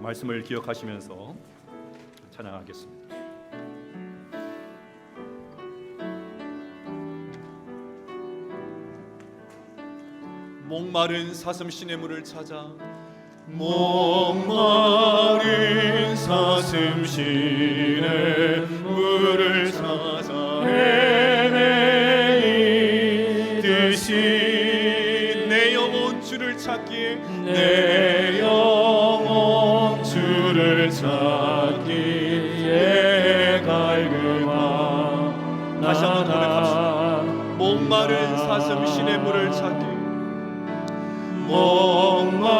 말씀을 기억하시면서 찬양하겠습니다. 목마른 사슴 시냇물을 찾아 목마른 사슴 시내 물을 찾아 헤매이듯이 내 영혼 주를 찾기에 내 다시 한번 고백합시다. 목마른 사슴 시냇물을 찾기 목마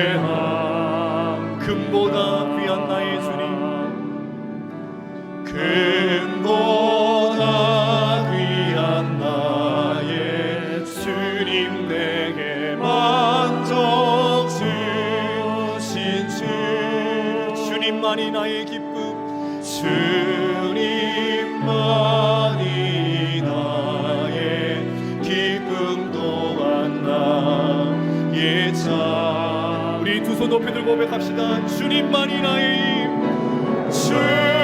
주님만이 나의 기쁨 주님만이 나의 기쁨 또한 나의 자 우리 두 손 높이 들고 고백합시다. 주님만이 나의 힘 주님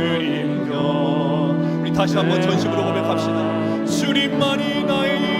주님 곁 우리 다시 한번 전심으로 고백합시다. 주님만이 나의